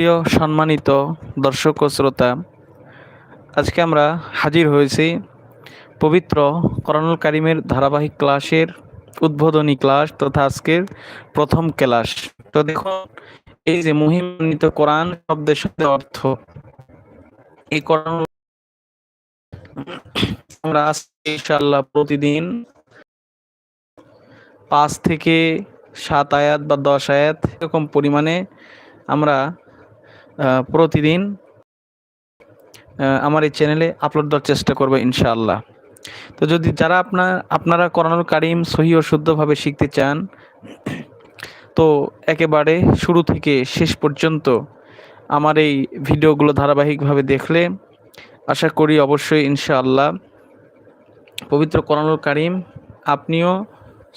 সুপ্রিয় সম্মানিত দর্শক ও শ্রোতা, আজকে আমরা হাজির হয়েছি পবিত্র করণুল কারিমের ধারাবাহিক ক্লাসের উদ্বোধনী ক্লাস তথা আজকের প্রথম ক্লাস। তো দেখুন, এই যে মহিমান্বিত কোরআন শব্দের সাথে অর্থ, এই করণুল আমরা আজকে ইনশাআল্লাহ প্রতিদিন পাঁচ থেকে সাত আয়াত বা দশ আয়াত এরকম পরিমাণে আমরা প্রতিদিন আমার এই চ্যানেলে আপলোড দেওয়ার চেষ্টা করব ইনশাআল্লাহ। তো যদি যারা আপনার, আপনারা করণুল কারিম সহি ও শুদ্ধভাবে শিখতে চান, তো একেবারে শুরু থেকে শেষ পর্যন্ত আমার এই ভিডিওগুলো ধারাবাহিকভাবে দেখলে আশা করি অবশ্যই ইনশাআল্লাহ পবিত্র করণুল কারিম আপনিও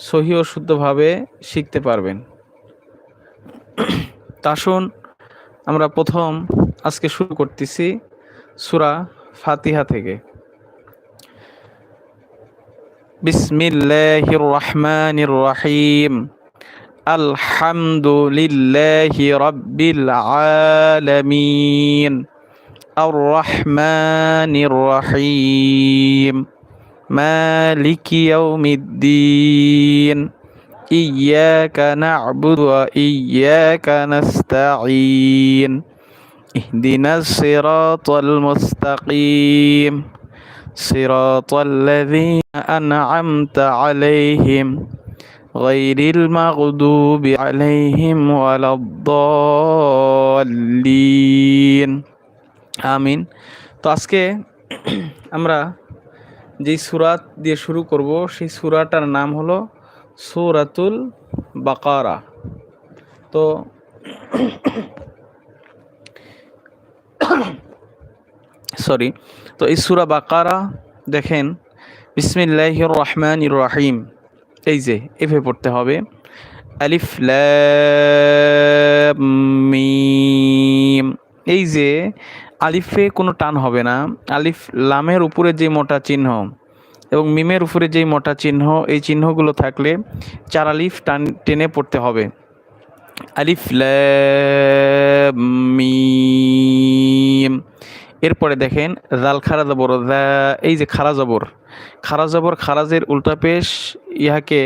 সহি ও শুদ্ধভাবে শিখতে পারবেন। তা আমরা প্রথম আজকে শুরু করতেছি সুরা ফাতিহা থেকে। বিসমিল্লাহির রহমানির রহিম আলহামদুলিল্লাহি রাব্বিল আলামিন। আর রহমানির রহিম মালিকি ইয়াউমিদ্দিন। إياك نعبد وإياك نستعين اهدنا الصراط المستقيم صراط الذين أنعمت عليهم غير المغضوب عليهم ولا الضالين আমিন তো আজকে আমরা যেই সুরাত দিয়ে শুরু করব সেই সুরাটার নাম হলো সুরাতুল বাকারা। তো সরি, তো এই সুরা বাকারা দেখেন বিসমিল্লাহ রহমান রাহিম। এই যে, এভাবে পড়তে হবে। আলিফ এই যে, আলিফে কোনো টান হবে না। আলিফ লামের উপরে যে মোটা চিহ্ন এবং মিমের উপরে যেই মোটা চিহ্ন, এই চিহ্নগুলো থাকলে চার আলিফ টান টেনে পড়তে হবে। আলিফ মিম। এরপরে দেখেন জাল খারা জবর এই যে খারা জবর। খারা জবর খারাজের উল্টা পেশ ইহাকে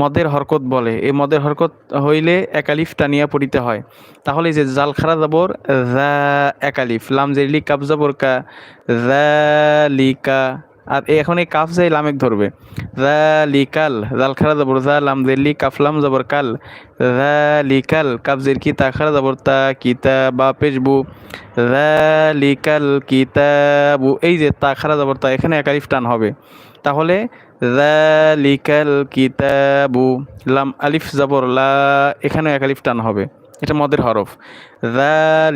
মদের হরকত বলে। এই মদের হরকত হইলে একালিফ টানিয়া পড়িতে হয়। তাহলে যে জাল খারা জবর একালিফ লাম জেলি কাপ জবর, কা লিকা আর এখন এই কাফ যে লামেক ধরবে। লিকাল জাল খারা জবর জা লাম জেলি কাফলাম জবর কাল। লিকাল কাফ জের কি তা খারা জবর তা কিতা বা পেশবু লিকাল কিতাবু, এই যে তা খারা জবর তা এখানে একালিফ টান হবে। তাহলে লিকাল কিতাবু, লাম, আলিফ জবর, লা এখানে একালিফ টান হবে। এটা মদের হরফ।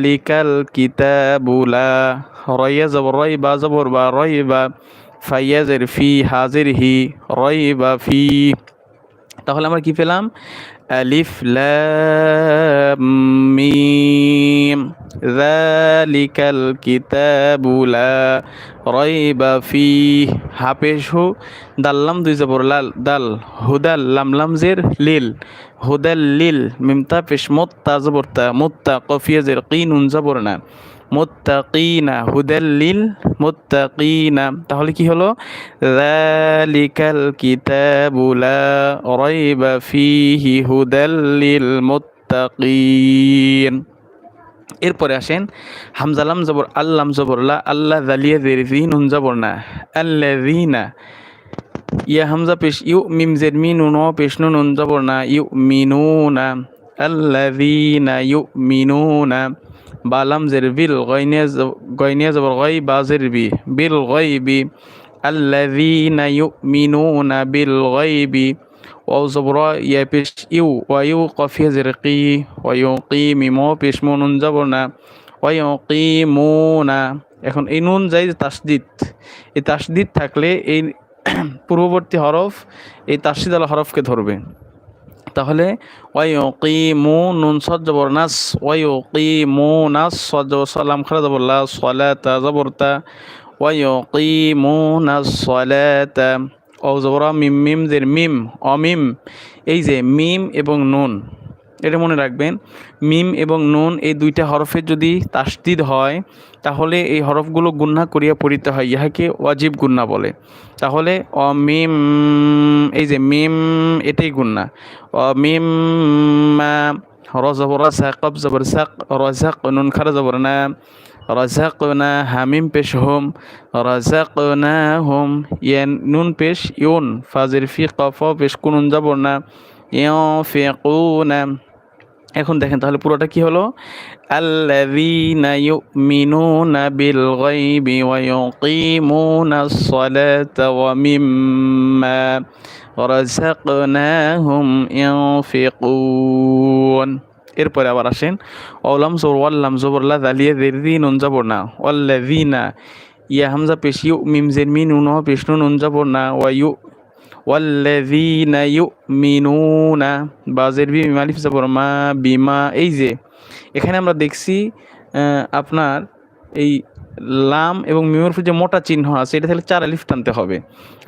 লিকাল কিতাবু, লা রইয়া জবর, রয় বা জবর বা রই বা ফাইয়াজের ফি হাজির হি রই বা ফি। তাহলে আমরা কি পেলাম? আলিফ মিম। যালিকাল কিতাবু লা রাইবা ফিহ হাফেজ হু দাল্লাম দুই জবর লাল, দাল হুদাল লাম লাম জের লিল। হুদাল লিল মিমতা পেশ মোত্তা জবর তা মোত্তা কফিয়া জের কিনুন জবর না। মুত্তাকিনা হুদাল্লিল মুত্তাকিনা। তাহলে কি হলো? যালিকাল কিতাবু লা রাইবা ফিহি হুদাল্লিল মুত্তাকিন। এরপরে আসেন হামজালাম জবর আল্লাম জবর, লা আল্লাহ জালিয়া জের নুন জবর না। আল্লাযিনা, ইয়া হামজা পেশ ইউ মিম জের মিনুন ও পেশ নুন জবর না ইউ মিনুনা আল্লাযিনা ইউ মিনুনা বালাম জের বিল গয়নিয়া গয়নিয়া জবর গই বা জের বি বিল গয়বি আল্লাযিনা ইউমিনুনা বিল গয়বি ইউ কফিয়া জের কি ওয়া ইউকিমি মো পেশ মো নুন জবর না ওয়া ইউকিমুনা এখন এই নুন যাই তাসদিদ, এই তাসদিদ থাকলে এই পূর্ববর্তী হরফ এই তাসদিদ আলা হরফকে ধরবে। তাহলে ওয়াইকিমু নুন সদ জবর নাস ওয়াইকিমু নাস সজ্জব সালাম খারা জবর লা সলাতা জবর কি ওয়াইকিমু নাস সলাতা ও জবর মিম মিম জের মিম, অমিম, এই যে মিম এবং নুন। এটা মনে রাখবেন। মিম এবং নুন এই দুইটা হরফের যদি তাসদিদ হয়, তাহলে এই হরফগুলো গুন্না করিয়া পড়িতে হয়, ইহাকে ওয়াজিব গুন্না বলে। তাহলে অ মিম এই যে মিম, এটাই গুন্না। অ মিম রজাক নুন না রাজাকনা হামিম পেশ হোম রাজাকনা হোম, ইয়ান নুন পেশ ইউন, ফাজির ফি কফ পেশ কুনুন জবর না। ইয় ফিকুনা এখন দেখেন তাহলে পুরোটা কি হলো? আল্লাযীনা ইউমিনুনা বিল গায়বি ওয়া ইউকিমুনাস সালাতা ওয়া মিম্মা রাযাকনাহুম ইউনফিকুন এরপরে আবার আসেন অলাম জোর ওয়াল্লাম জবরলা দালিয়ে দেরদি নুন জবর না। ওয়াল্লাযীনা, ইয়া হামজা পেশ ইউ মিম জের মিন নুন পেশ, নুন জবর না। ওয়া ওয়াল্লাযীনা ইউমিনুনা বাজের বি মালিফ জবর মা বিমা, এই যে, এখানে আমরা দেখছি আপনার এই লাম এবং মিমের যে মোটা চিহ্ন আছে, এটা তাহলে চার আলিফ টানতে হবে।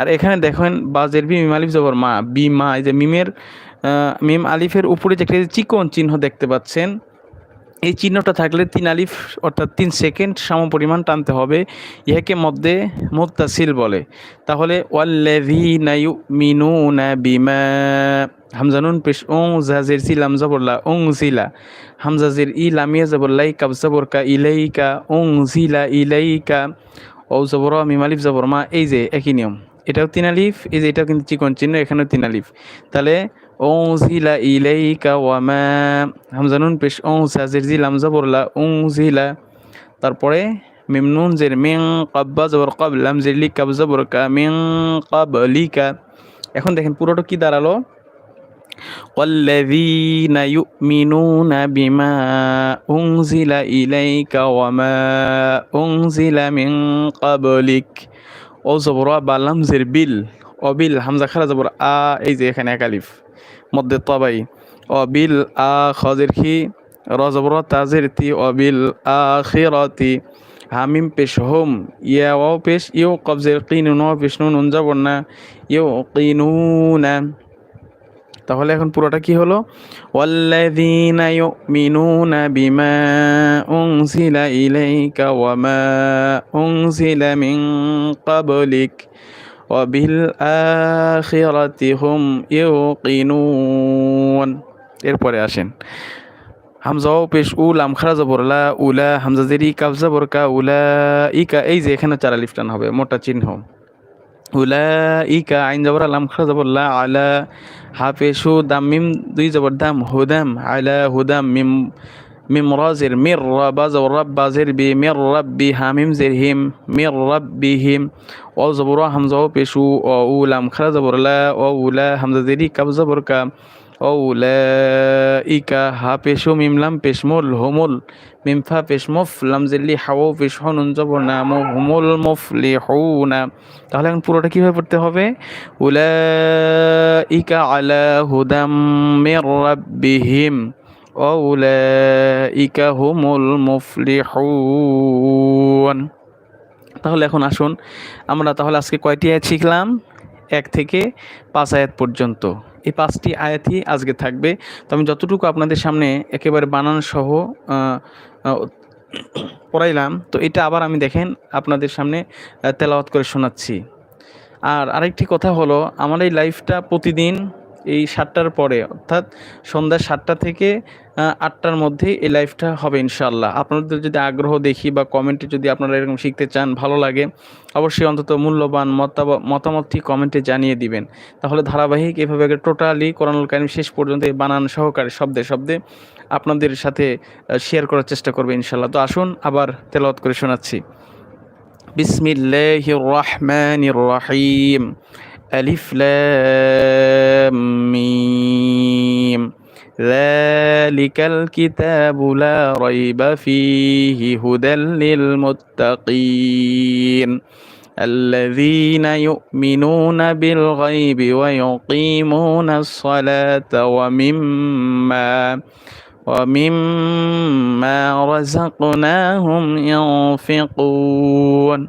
আর এখানে দেখেন বাজের বি মিম আলিফ জবর মা বিমা, এই যে মিমের মিম আলিফের উপরে যে একটা চিকন চিহ্ন দেখতে পাচ্ছেন এই চিহ্নটা থাকলে তিন আলিফ অর্থাৎ তিন সেকেন্ড সম পরিমাণ টানতে হবে। ইহাকে মধ্যে মুত্তাসিল বলে। তাহলে, ওয়াল্লাযীনা ইউমিনুনা বিমা হামজানুন পেশ ওং জাজের সিলাম জবরলা ওং জিলা হামজাজের ই লামিয়া জবরলাই কাব জবরকা ইলাইকা ওং জিলা ইলাইকা ও জবর মিম, আলিফ, জবর, মা, এই যে, একই নিয়ম। এটাও তিন আলিফ, এই যে, এটাও কিন্তু চিকন চিহ্ন, এখানেও তিন আলিফ। তাহলে أنزل إليك وما হামজানুন পেশ অংসা জেরজি লামজা বললা উংজিলা তারপরে মিমনুন জের মিং কাব্বা জবর কাব লাম জেরলি কাব জবর কা মিং কাবলিকা এখন দেখেন পুরোটা কি দাঁড়ালো والذين يؤمنون بما أنزل إليك وما أنزل من قبلك ও জবর বা লামজের বিল অবিল হামজা খারা জবর আ, এই যে এখানে একালিফ মধ্যে তবাই, অবিল আ খজের খি রজবর তাজের তি, অবিল আ খিরতি হামিম পেশ হোম, ইয়া ও পেশ, ইউ কবজের কিনু ন পেশ নুন যাব না, ইউ কিনু না। তাহলে এখন পুরোটা কি হলো? ওয়াল্লাযীনা ইউমিনুনা বিমা উনজিলা ইলাইকা ওয়া মা উনজিলা মিন ক্বাবলিক। ওয়াবিল হুম ইউকিনুন এরপরে আসেন। হামজাও পেশ উ লাম খারা জবরলা উলা, হামজা জেরি কাফ জবরকা উলা ইকা, এই যে এখানে চারা লিফটান হবে, মোটা চিহ্ন। উলা ইকা, আইন জবর লাম খারা জবরলা আলা হাফেশু দাম, মিম, দুই জবর দাম হুদাম আলা হুদাম মিম মিম রাজের মির রাবা জবর রাব্বা জের বি মির রাব্বি হামিম জের হিম মির রাব্বিহিম ও জবর হামজা ও পেশু ও উলাম খারা জবর লা ও উলা হামজা জেরি কাব জবর কা ও উলা ইকা হা পেশু মিমলাম পেশমুল হুমুল মিমফা পেশমুফ লাম জেল্লি হাও পেশ নুন জবর না, মো হুমুল মুফলি না তাহলে এখন পুরোটা কীভাবে পড়তে হবে? উলা ইকা আলা হুদাম মির রাব্বিহিম। ওউলাইকা হুমুল মুফলিহুন তাহলে এখন আসুন, আমরা তাহলে আজকে কয়টি আয়াত শিখলাম? এক থেকে পাঁচ আয়াত পর্যন্ত। এই পাঁচটি আয়াতই আজকে থাকবে। তো আমি যতটুকু আপনাদের সামনে একেবারে বানান সহ পড়াইলাম, তো এটা আবার আমি দেখেন আপনাদের সামনে তেলাওয়াত করে শোনাচ্ছি। আর আরেকটি কথা হলো, আমার এই লাইফটা প্রতিদিন এই সাতটার পরে, অর্থাৎ সন্ধ্যা সাতটা থেকে আটটার মধ্যে এই লাইফটা হবে ইনশাল্লাহ আপনাদের যদি আগ্রহ দেখি বা কমেন্টে যদি আপনারা এরকম শিখতে চান, ভালো লাগে, অবশ্যই অন্তত মূল্যবান মতামতটি কমেন্টে জানিয়ে দিবেন। তাহলে ধারাবাহিক এভাবে একটা টোটালি করোনাল কাহিনী শেষ পর্যন্ত এই বানান সহকারে, শব্দে শব্দে আপনাদের সাথে শেয়ার করার চেষ্টা করবে ইনশাল্লাহ তো আসুন, আবার তেলত করে শোনাচ্ছি। বিসমিল্লাহ রহমান রহিম। ألف لام ميم. ذلك الكتاب لا ريب فيه هدى للمتقين. الذين يؤمنون بالغيب ويقيمون الصلاة ومما ومما رزقناهم ينفقون.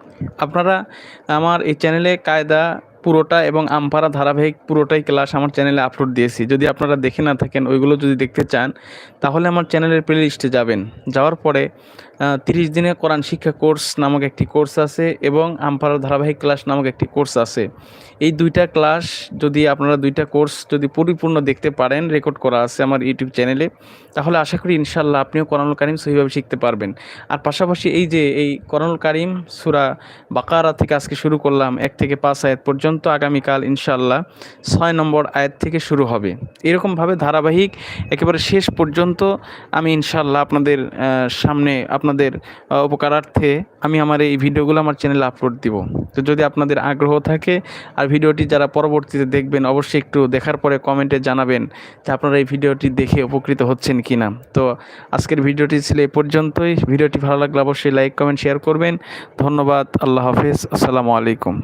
আপনারা আমার এই চ্যানেলে কায়দা পুরোটা এবং আমপারা ধারাবাহিক পুরোটাই ক্লাস আমার চ্যানেলে আপলোড দিয়েছি। যদি আপনারা দেখে না থাকেন, ওইগুলো যদি দেখতে চান, তাহলে আমার চ্যানেলের প্লে লিস্টে যাবেন। যাওয়ার পরে তিরিশ দিনে কোরআন শিক্ষা কোর্স নামক একটি কোর্স আছে এবং আমপারা ধারাবাহিক ক্লাস নামক একটি কোর্স আছে। এই দুইটা ক্লাস যদি আপনারা দুইটা কোর্স যদি পরিপূর্ণ দেখতে পারেন রেকর্ড করা আছে আমার ইউটিউব চ্যানেলে তাহলে আশা করি ইনশাল্লাহ আপনিও কোরআনুল কারিম সহিভাবে শিখতে পারবেন। আর পাশাপাশি এই যে এই কোরআনুল কারিম সুরা বাকারা থেকে আজকে শুরু করলাম, এক থেকে পাঁচ আয়াত পর্যন্ত আগামীকাল ইনশাল্লাহ ছয় নম্বর আয়াত থেকে শুরু হবে। এরকমভাবে ধারাবাহিক একেবারে শেষ পর্যন্ত আমি ইনশাল্লাহ আপনাদের সামনে আপনাদের উপকারার্থে আমি আমার এই ভিডিওগুলো আমার চ্যানেলে আপলোড দিব। তো যদি আপনাদের আগ্রহ থাকে আর ভিডিওটি যারা পরবর্তীতে দেখবেন, অবশ্যই একটু দেখার পরে কমেন্টে জানাবেন যে আপনারা এই ভিডিওটি দেখে উপকৃত হচ্ছেন কি না তো আজকের ভিডিওটি ছিল এ পর্যন্তই। ভিডিওটি ভালো লাগলে অবশ্যই লাইক, কমেন্ট, শেয়ার করবেন। ধন্যবাদ। আল্লাহ হাফেজ। আসসালামু আলাইকুম।